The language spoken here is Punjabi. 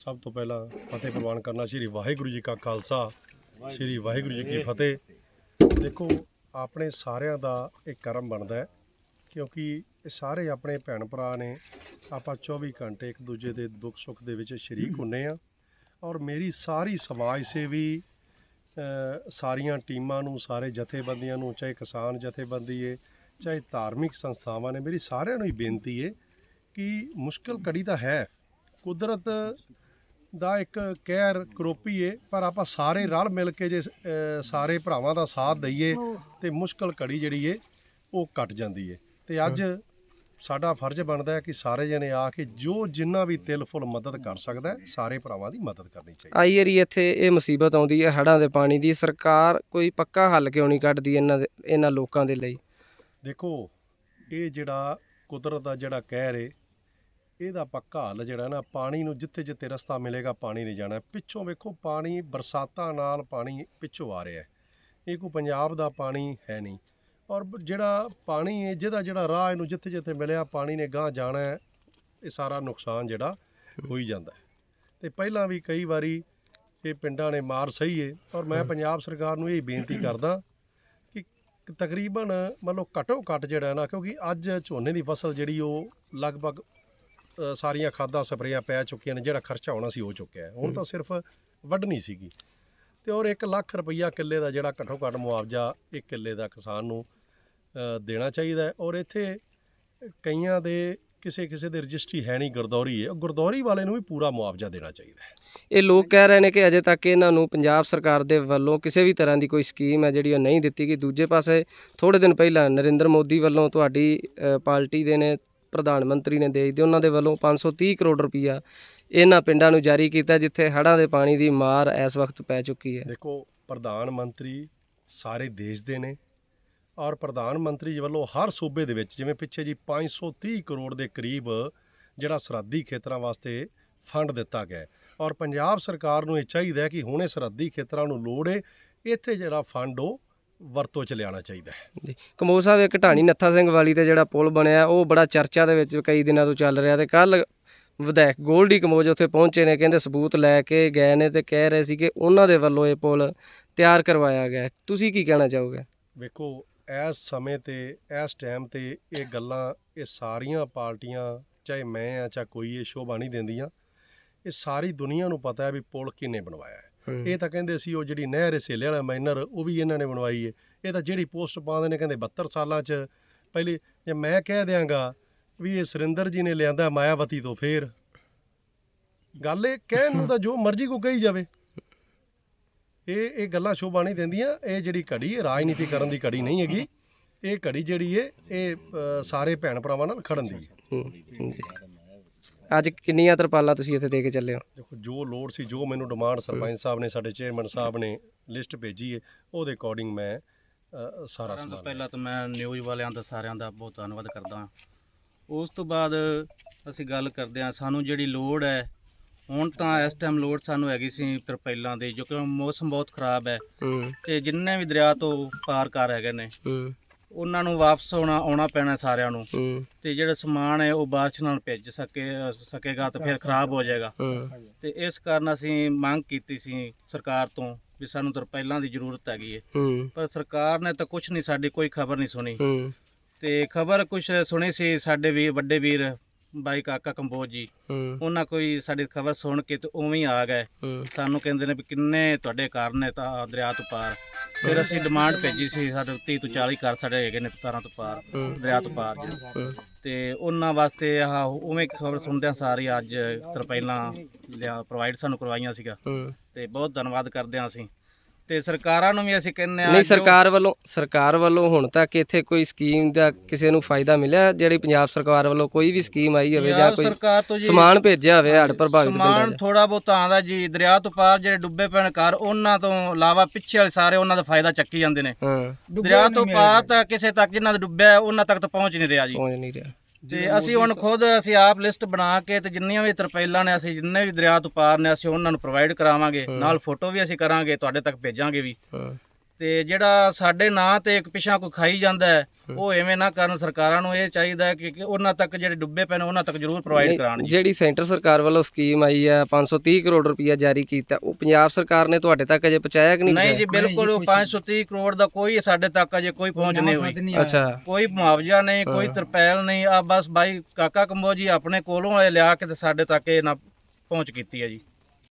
ਸਭ ਤੋਂ ਪਹਿਲਾਂ ਫਤਿਹ ਪ੍ਰਵਾਨ ਕਰਨਾ ਸ਼੍ਰੀ ਵਾਹਿਗੁਰੂ ਜੀ ਕਾ ਖਾਲਸਾ, ਸ਼੍ਰੀ ਵਾਹਿਗੁਰੂ ਜੀ ਕੀ ਫਤਿਹ। ਦੇਖੋ, ਆਪਣੇ ਸਾਰਿਆਂ ਦਾ ਇਹ ਕਰਮ ਬਣਦਾ ਹੈ, ਕਿਉਂਕਿ ਇਹ ਸਾਰੇ ਆਪਣੇ ਭੈਣ ਭਰਾ ਨੇ, ਆਪਾਂ 24 ਘੰਟੇ ਇੱਕ ਦੂਜੇ ਦੇ ਦੁੱਖ ਸੁੱਖ ਦੇ ਵਿੱਚ ਸ਼ਰੀਕ ਹੁੰਨੇ ਆ ਔਰ ਮੇਰੀ ਸਾਰੀ ਸਮਾਜ ਸੇਵੀ ਸਾਰੀਆਂ ਟੀਮਾਂ ਨੂੰ, ਸਾਰੇ ਜਥੇਬੰਦੀਆਂ ਨੂੰ, ਚਾਹੇ ਕਿਸਾਨ ਜਥੇਬੰਦੀ ਏ, ਚਾਹੇ ਧਾਰਮਿਕ ਸੰਸਥਾਵਾਂ ਨੇ, ਮੇਰੀ ਸਾਰਿਆਂ ਨੂੰ ਹੀ ਬੇਨਤੀ ਏ ਕਿ ਮੁਸ਼ਕਲ ਕੜੀ ਤਾਂ ਹੈ। ਕੁਦਰਤ ਦਾ ਇੱਕ ਕਹਿਰ ਕਰੋਪੀ ਏ ਪਰ ਆਪਾਂ ਸਾਰੇ ਰਲ ਮਿਲ ਕੇ ਜੇ ਸਾਰੇ ਭਰਾਵਾਂ ਦਾ ਸਾਥ ਦਈਏ ਤੇ ਮੁਸ਼ਕਲ ਕੜੀ ਜਿਹੜੀ ਏ ਉਹ ਕੱਟ ਜਾਂਦੀ ਏ। ਤੇ ਅੱਜ ਸਾਡਾ ਫਰਜ਼ ਬਣਦਾ ਹੈ ਕਿ ਸਾਰੇ ਜਣੇ ਆ ਕੇ ਜੋ ਜਿੰਨਾ ਵੀ ਤਿਲ ਫੁੱਲ ਮਦਦ ਕਰ ਸਕਦਾ ਸਾਰੇ ਭਰਾਵਾਂ ਦੀ ਮਦਦ ਕਰਨੀ ਚਾਹੀਦੀ ਆਈ ਏਰੀ ਇੱਥੇ ਇਹ ਮੁਸੀਬਤ ਆਉਂਦੀ ਹੈ ਹੜ੍ਹਾਂ ਦੇ ਪਾਣੀ ਦੀ ਸਰਕਾਰ ਕੋਈ ਪੱਕਾ ਹੱਲ ਕਿਉਂ ਨਹੀਂ ਕੱਢਦੀ ਇਹਨਾਂ ਦੇ ਇਹਨਾਂ ਲੋਕਾਂ ਦੇ ਲਈ? ਦੇਖੋ ਇਹ ਜਿਹੜਾ ਕੁਦਰਤ ਦਾ ਜਿਹੜਾ ਕਹਿਰ ਏ ਇਹਦਾ ਪੱਕਾ ਹੱਲ ਜਿਹੜਾ ਨਾ, ਪਾਣੀ ਨੂੰ ਜਿੱਥੇ ਜਿੱਥੇ ਰਸਤਾ ਮਿਲੇਗਾ ਪਾਣੀ ਨਹੀਂ ਜਾਣਾ। ਪਿੱਛੋਂ ਵੇਖੋ ਪਾਣੀ ਬਰਸਾਤਾਂ ਨਾਲ ਪਾਣੀ ਪਿੱਛੋਂ ਆ ਰਿਹਾ ਹੈ। ਇਹ ਕੋਈ ਪੰਜਾਬ ਦਾ ਪਾਣੀ ਹੈ ਨਹੀਂ। ਔਰ ਜਿਹੜਾ ਪਾਣੀ ਹੈ ਜਿਹਦਾ ਜਿਹੜਾ ਰਾਹ ਇਹਨੂੰ ਜਿੱਥੇ ਜਿੱਥੇ ਮਿਲਿਆ, ਪਾਣੀ ਨੇ ਗਾਂ ਜਾਣਾ ਹੈ, ਇਹ ਸਾਰਾ ਨੁਕਸਾਨ ਜਿਹੜਾ ਹੋਈ ਜਾਂਦਾ ਹੈ। ਤੇ ਪਹਿਲਾਂ ਵੀ ਕਈ ਵਾਰੀ ਇਹ ਪਿੰਡਾਂ ਨੇ ਮਾਰ ਸਹੀ ਏ, ਔਰ ਮੈਂ ਪੰਜਾਬ ਸਰਕਾਰ ਨੂੰ ਇਹ ਬੇਨਤੀ ਕਰਦਾ ਕਿ ਤਕਰੀਬਨ ਮੰਨ ਲਓ ਘਟੋ ਘੱਟ ਜਿਹੜਾ ਨਾ, ਕਿਉਂਕਿ ਅੱਜ ਝੋਨੇ ਦੀ ਫਸਲ ਜਿਹੜੀ ਉਹ ਲਗਭਗ ਅ, ਸਾਰੀਆਂ ਖਾਦਾਂ ਸਪਰੇਆਂ ਪੈ ਚੁੱਕੀਆਂ ਨੇ ਜਿਹੜਾ ਖਰਚਾ ਹੋਣਾ ਸੀ ਹੋ ਚੁੱਕਿਆ ਹੈ। ਹੁਣ ਤਾਂ ਸਿਰਫ ਵੱਢਣੀ ਸੀਗੀ। ਤੇ ਔਰ 1 ਲੱਖ ਰੁਪਈਆ ਕਿੱਲੇ ਦਾ ਜਿਹੜਾ ਘੱਟੋ ਘੱਟ ਮੁਆਵਜ਼ਾ ਇੱਕ ਕਿੱਲੇ ਦਾ ਕਿਸਾਨ ਨੂੰ ਅ, ਦੇਣਾ ਚਾਹੀਦਾ ਹੈ। ਔਰ ਇੱਥੇ ਕਈਆਂ ਦੇ ਕਿਸੇ ਕਿਸੇ ਦੇ ਰਜਿਸਟਰੀ ਹੈ ਨਹੀਂ ਗੁਰਦੌਰੀ ਹੈ। ਉਹ ਗੁਰਦੌਰੀ ਵਾਲੇ ਨੂੰ ਵੀ ਪੂਰਾ ਮੁਆਵਜ਼ਾ ਦੇਣਾ ਚਾਹੀਦਾ ਹੈ। ਇਹ ਲੋਕ ਕਹਿ ਰਹੇ ਨੇ ਕਿ ਅਜੇ ਤੱਕ ਇਹਨਾਂ ਨੂੰ ਪੰਜਾਬ ਸਰਕਾਰ ਦੇ ਵੱਲੋਂ ਕਿਸੇ ਵੀ ਤਰ੍ਹਾਂ ਦੀ ਕੋਈ ਸਕੀਮ ਹੈ ਜਿਹੜੀ ਉਹ ਨਹੀਂ ਦਿੱਤੀ ਗਈ। ਦੂਜੇ ਪਾਸੇ ਥੋੜੇ ਦਿਨ ਪਹਿਲਾਂ ਨਰਿੰਦਰ ਮੋਦੀ ਵੱਲੋਂ ਤੁਹਾਡੀ ਅ, ਪਾਰਟੀ ਦੇ ਨੇ ਪ੍ਰਧਾਨ ਮੰਤਰੀ ਨੇ ਦੇਸ਼ ਦੇ ਉਹਨਾਂ ਦੇ ਵੱਲੋਂ 530 ਕਰੋੜ ਰੁਪਈਆ ਇਹਨਾਂ ਪਿੰਡਾਂ ਨੂੰ ਜਾਰੀ ਕੀਤਾ, ਜਿੱਥੇ ਹੜ੍ਹਾਂ ਦੇ ਪਾਣੀ ਦੀ ਮਾਰ ਇਸ ਵਕਤ ਪੈ ਚੁੱਕੀ ਹੈ। ਦੇਖੋ, ਪ੍ਰਧਾਨ ਮੰਤਰੀ ਸਾਰੇ ਦੇਸ਼ ਦੇ ਨੇ ਔਰ ਪ੍ਰਧਾਨ ਮੰਤਰੀ ਜੀ ਵੱਲੋਂ ਹਰ ਸੂਬੇ ਦੇ ਵਿੱਚ, ਜਿਵੇਂ ਪਿੱਛੇ ਜੀ 530 ਕਰੋੜ ਦੇ ਕਰੀਬ ਜਿਹੜਾ ਸਰਹੱਦੀ ਖੇਤਰਾਂ ਵਾਸਤੇ ਫੰਡ ਦਿੱਤਾ ਗਿਆ ਔਰ ਪੰਜਾਬ ਸਰਕਾਰ ਨੂੰ ਇਹ ਚਾਹੀਦਾ ਹੈ ਕਿ ਹੁਣੇ ਸਰਹੱਦੀ ਖੇਤਰਾਂ ਨੂੰ ਲੋੜ ਹੈ, ਇੱਥੇ ਜਿਹੜਾ ਫੰਡ ਉਹ ਵਰਤੋਂ ਚ ਲਿਆਉਣਾ ਚਾਹੀਦਾ ਹੈ। ਜੀ। ਕਮੋਰ ਸਾਹਿਬ ਇੱਕ ਢਾਣੀ ਨੱਥਾ ਸਿੰਘ ਵਾਲੀ ਤੇ ਜਿਹੜਾ ਪੁਲ ਬਣਿਆ ਉਹ ਬੜਾ ਚਰਚਾ ਦੇ ਵਿੱਚ ਕਈ ਦਿਨਾਂ ਤੋਂ ਚੱਲ ਰਿਹਾ ਤੇ ਕੱਲ ਵਿਧਾਇਕ ਗੋਲਡੀ ਕਮੋਜ ਉੱਥੇ ਪਹੁੰਚੇ ਨੇ ਕਹਿੰਦੇ ਸਬੂਤ ਲੈ ਕੇ ਗਏ ਨੇ ਤੇ ਕਹਿ ਰਹੇ ਸੀ ਕਿ ਉਹਨਾਂ ਦੇ ਵੱਲੋਂ ਇਹ ਪੁਲ ਤਿਆਰ ਕਰਵਾਇਆ ਗਿਆ। ਤੁਸੀਂ ਕੀ ਕਹਿਣਾ ਚਾਹੋਗੇ? ਵੇਖੋ ਇਸ ਸਮੇਂ ਤੇ ਇਸ ਟਾਈਮ ਤੇ ਇਹ ਗੱਲਾਂ ਇਹ ਸਾਰੀਆਂ ਪਾਰਟੀਆਂ ਚਾਹੇ ਮੈਂ ਆ ਚਾਹੇ ਕੋਈ ਇਹ ਸ਼ੋਭਾ ਨਹੀਂ ਦਿੰਦੀਆਂ। ਇਹ ਸਾਰੀ ਦੁਨੀਆ ਨੂੰ ਪਤਾ ਹੈ ਵੀ ਪੁਲ ਕਿਹਨੇ ਬਣਵਾਇਆ ਹੈ। ਇਹ ਤਾਂ ਕਹਿੰਦੇ ਸੀ ਉਹ ਜਿਹੜੀ ਨਹਿਰ ਸੇਲੇ ਵਾਲਾ ਮਾਈਨਰ ਉਹ ਵੀ ਇਹਨਾਂ ਨੇ ਬਣਵਾਈ ਹੈ ਇਹ ਤਾਂ ਜਿਹੜੀ ਪੋਸਟ ਪਾਉਂਦੇ ਨੇ ਕਹਿੰਦੇ 72 ਸਾਲਾਂ 'ਚ। ਪਹਿਲੇ ਜੇ ਮੈਂ ਕਹਿ ਦਿਆਂਗਾ ਵੀ ਇਹ ਸੁਰਿੰਦਰ ਜੀ ਨੇ ਲਿਆਂਦਾ ਮਾਇਆਵਤੀ ਤੋਂ ਫੇਰ। ਗੱਲ ਇਹ ਕਹਿਣ ਨੂੰ ਤਾਂ ਜੋ ਮਰਜ਼ੀ ਕੋ ਕਹੀ ਜਾਵੇ। ਇਹ ਇਹ ਗੱਲਾਂ ਸ਼ੋਭਾ ਨਹੀਂ ਦਿੰਦੀਆਂ। ਇਹ ਜਿਹੜੀ ਘੜੀ ਹੈ ਰਾਜਨੀਤੀ ਕਰਨ ਦੀ ਘੜੀ ਨਹੀਂ ਹੈਗੀ। ਇਹ ਘੜੀ ਜਿਹੜੀ ਹੈ ਇਹ ਸਾਰੇ ਭੈਣ ਭਰਾਵਾਂ ਨਾਲ ਖੜਨ ਦੀ। ਹੈ ਹੂੰ, ਜੀ। ਅੱਜ ਕਿੰਨੀਆਂ ਤਰਪਾਲਾਂ ਤੁਸੀਂ ਇੱਥੇ ਦੇ ਕੇ ਚੱਲੇ ਹੋ? ਦੇਖੋ ਜੋ ਲੋੜ ਸੀ ਜੋ ਮੈਨੂੰ ਡਿਮਾਂਡ ਸਰਪੰਚ ਸਾਹਿਬ ਨੇ ਸਾਡੇ ਚੇਅਰਮੈਨ ਸਾਹਿਬ ਨੇ ਲਿਸਟ ਭੇਜੀ ਹੈ ਉਹਦੇ ਅਕੋਰਡਿੰਗ ਮੈਂ ਅ, ਸਾਰਾ ਸਾਰਿਆਂ ਤੋਂ ਸਮਾਨ ਪਹਿਲਾਂ ਤਾਂ ਮੈਂ ਨਿਊਜ਼ ਵਾਲਿਆਂ ਦਾ ਸਾਰਿਆਂ ਦਾ ਬਹੁਤ ਧੰਨਵਾਦ ਕਰਦਾ ਹਾਂ। ਉਸ ਤੋਂ ਬਾਅਦ ਅਸੀਂ ਗੱਲ ਕਰਦੇ ਹਾਂ ਸਾਨੂੰ ਜਿਹੜੀ ਲੋੜ ਹੈ ਹੁਣ ਤਾਂ ਇਸ ਟਾਈਮ ਲੋੜ ਸਾਨੂੰ ਹੈਗੀ ਸੀ ਤਰਪਾਲਾਂ ਦੀ ਜੋ ਕਿ ਮੌਸਮ ਬਹੁਤ ਖਰਾਬ ਹੈ ਹੂੰ। ਤੇ ਜਿੰਨੇ ਵੀ ਦਰਿਆ ਤੋਂ ਪਾਰ ਕਰ ਹੈਗੇ ਨੇ ਹੂੰ। ਉਹਨਾਂ ਨੂੰ ਵਾਪਸ ਆਉਣਾ ਆਉਣਾ ਪੈਣਾ ਸਾਰਿਆਂ ਨੂੰ। ਹੂੰ। ਤੇ ਜਿਹੜਾ ਸਮਾਨ ਹੈ ਉਹ ਬਾਰਿਸ਼ ਨਾਲ ਭਿੱਜ ਸਕੇ ਸਕੇਗਾ ਤਾਂ ਫਿਰ ਖਰਾਬ ਹੋ ਜਾਏਗਾ। ਹੂੰ। ਤੇ ਇਸ ਕਾਰਨ ਅਸੀਂ ਮੰਗ ਕੀਤੀ ਸੀ ਸਰਕਾਰ ਤੋਂ ਵੀ ਸਾਨੂੰ ਤਰਪਾਲਾਂ ਦੀ ਜ਼ਰੂਰਤ ਹੈਗੀ ਹੈ ਹੂੰ। ਪਰ ਸਰਕਾਰ ਨੇ ਤਾਂ ਕੁਝ ਨਹੀਂ ਸਾਡੀ ਕੋਈ ਖਬਰ ਨਹੀਂ ਸੁਣੀ। ਹੂੰ। ਤੇ ਖਬਰ ਕੁਝ ਸੁਣੀ ਸੀ ਸਾਡੇ ਵੀਰ ਵੱਡੇ ਵੀਰ ਬਾਈ ਕਾਕਾ ਕੰਬੋਜ ਜੀ ਹੂੰ। ਉਹਨਾਂ ਕੋਈ ਸਾਡੀ ਖਬਰ ਸੁਣ ਕੇ ਤੇ ਉਵੇਂ ਹੀ ਆ ਗਏ। ਹੂੰ। ਸਾਨੂੰ ਕਹਿੰਦੇ ਨੇ ਵੀ ਕਿੰਨੇ ਤੁਹਾਡੇ ਘਰ ਨੇ ਤਾਂ ਦਰਿਆ ਤੋਂ ਪਾਰ। ਫਿਰ ਅਸੀਂ ਡਿਮਾਂਡ ਭੇਜੀ ਸੀ ਸਾਡੇ 30 ਤੋਂ 40 ਘਰ ਸਾਡੇ ਹੈਗੇ ਨੇ ਤਾਰਾਂ ਤੋਂ ਪਾਰ। ਦਰਿਆ ਤੋਂ ਪਾਰ ਹੂੰ। ਤੇ ਉਹਨਾਂ ਵਾਸਤੇ ਆਹ ਉਵੇਂ ਖਬਰ ਸੁਣਦਿਆਂ ਸਾਰੀ ਅੱਜ ਤਰਪਾਲਾਂ ਲਿਆ ਪ੍ਰੋਵਾਈਡ ਸਾਨੂੰ ਕਰਵਾਈਆਂ ਸੀਗਾ। ਹੂੰ। ਤੇ ਬਹੁਤ ਧੰਨਵਾਦ ਕਰਦੇ ਹਾਂ ਅਸੀਂ। ਤੇ ਸਰਕਾਰਾਂ ਨੂੰ ਵੀ ਅਸੀਂ ਕਹਿੰਦੇ ਆ ਨਹੀਂ ਸਰਕਾਰ ਵੱਲੋਂ ਸਰਕਾਰ ਵੱਲੋਂ ਹੁਣ ਤੱਕ ਇੱਥੇ ਕੋਈ ਸਕੀਮ ਦਾ ਕਿਸੇ ਨੂੰ ਫਾਇਦਾ ਮਿਲਿਆ? ਜਿਹੜੀ ਪੰਜਾਬ ਸਰਕਾਰ ਵੱਲੋਂ ਕੋਈ ਵੀ ਸਕੀਮ ਆਈ ਹੋਵੇ ਜਾਂ ਕੋਈ ਸਰਕਾਰ ਤੋਂ ਜੀ ਸਮਾਨ ਭੇਜਿਆ ਹੋਵੇ ਹੜ੍ਹ ਪ੍ਰਭਾਵਿਤ ਪਿੰਡਾਂ ਸਮਾਨ ਥੋੜਾ ਬਹੁਤਾ ਆਂਦਾ ਜੀ ਦਰਿਆ ਤੋਂ ਪਾਰ ਜਿਹੜੇ ਡੁੱਬੇ ਪੈਣ ਘਰ ਉਹਨਾਂ ਤੋਂ ਇਲਾਵਾ ਪਿੱਛੇ ਵਾਲੇ ਸਾਰੇ ਉਹਨਾਂ ਦਾ ਫਾਇਦਾ ਚੱਕੀ ਜਾਂਦੇ ਨੇ। ਹਾਂ। ਦਰਿਆ ਤੋਂ ਪਾਰ ਤਾਂ ਕਿਸੇ ਤੱਕ ਜਿਨ੍ਹਾਂ ਦਾ ਡੁੱਬਿਆ ਉਹਨਾਂ ਤੱਕ ਤਾਂ ਪਹੁੰਚ ਨਹੀਂ ਰਿਹਾ ਜੀ। ਪਹੁੰਚ ਨਹੀਂ ਰਿਹਾ। ਤੇ ਅਸੀਂ ਹੁਣ ਖੁਦ ਅਸੀਂ ਆਪ ਲਿਸਟ ਬਣਾ ਕੇ ਤੇ ਜਿੰਨੀਆਂ ਵੀ ਤਰਪਾਲਾਂ ਨੇ ਅਸੀਂ ਜਿੰਨੇ ਵੀ ਦਰਿਆ ਤੋਂ ਪਾਰ ਨੇ ਅਸੀਂ ਉਹਨਾਂ ਨੂੰ ਪ੍ਰੋਵਾਈਡ ਕਰਾਵਾਂਗੇ। ਨਾਲ ਫੋਟੋ ਵੀ ਅਸੀਂ ਕਰਾਂਗੇ ਤੁਹਾਡੇ ਤੱਕ ਭੇਜਾਂਗੇ ਵੀ। ਤੇ ਜਿਹੜਾ ਸਾਡੇ ਨਾਂ ਤੇ ਇੱਕ ਪਿਛਾ ਕੋਈ ਖਾਈ ਜਾਂਦਾ ਹੈ ਉਹ ਐਵੇਂ ਨਾ ਕਰਨ ਸਰਕਾਰਾਂ ਨੂੰ ਇਹ ਚਾਹੀਦਾ ਹੈ ਕਿ ਕਿ ਉਹਨਾਂ ਤੱਕ ਜਿਹੜੇ ਡੁੱਬੇ ਪਏ ਨੇ ਉਹਨਾਂ ਤੱਕ ਜ਼ਰੂਰ ਪ੍ਰੋਵਾਈਡ ਕਰਾਉਣ ਜੀ। ਜਿਹੜੀ ਸੈਂਟਰ ਸਰਕਾਰ ਵੱਲੋਂ ਸਕੀਮ ਆਈ ਹੈ 530 ਕਰੋੜ ਰੁਪਈਆ ਜਾਰੀ ਕੀਤਾ ਉਹ ਪੰਜਾਬ ਸਰਕਾਰ ਨੇ ਤੁਹਾਡੇ ਤੱਕ ਅਜੇ ਪਹੁੰਚਾਇਆ ਕਿ ਨਹੀਂ ਨਹੀਂ ਜੀ? ਬਿਲਕੁਲ ਉਹ 530 ਕਰੋੜ ਦਾ ਕੋਈ ਸਾਡੇ ਤੱਕ ਅਜੇ ਕੋਈ ਪਹੁੰਚ ਨਹੀਂ ਹੋਈ। ਅੱਛਾ। ਕੋਈ ਮੁਆਵਜ਼ਾ ਨਹੀਂ ਕੋਈ ਤਰਪੈਲ ਨਹੀਂ ਆ ਬਸ ਬਾਈ ਕਾਕਾ ਕੰਬੋ ਜੀ ਆਪਣੇ ਕੋਲੋਂ ਇਹ ਲਿਆ ਕੇ ਤੇ ਸਾਡੇ ਤੱਕ ਇਹ ਨਾ ਪਹੁੰਚ ਕੀਤੀ ਹੈ ਜੀ।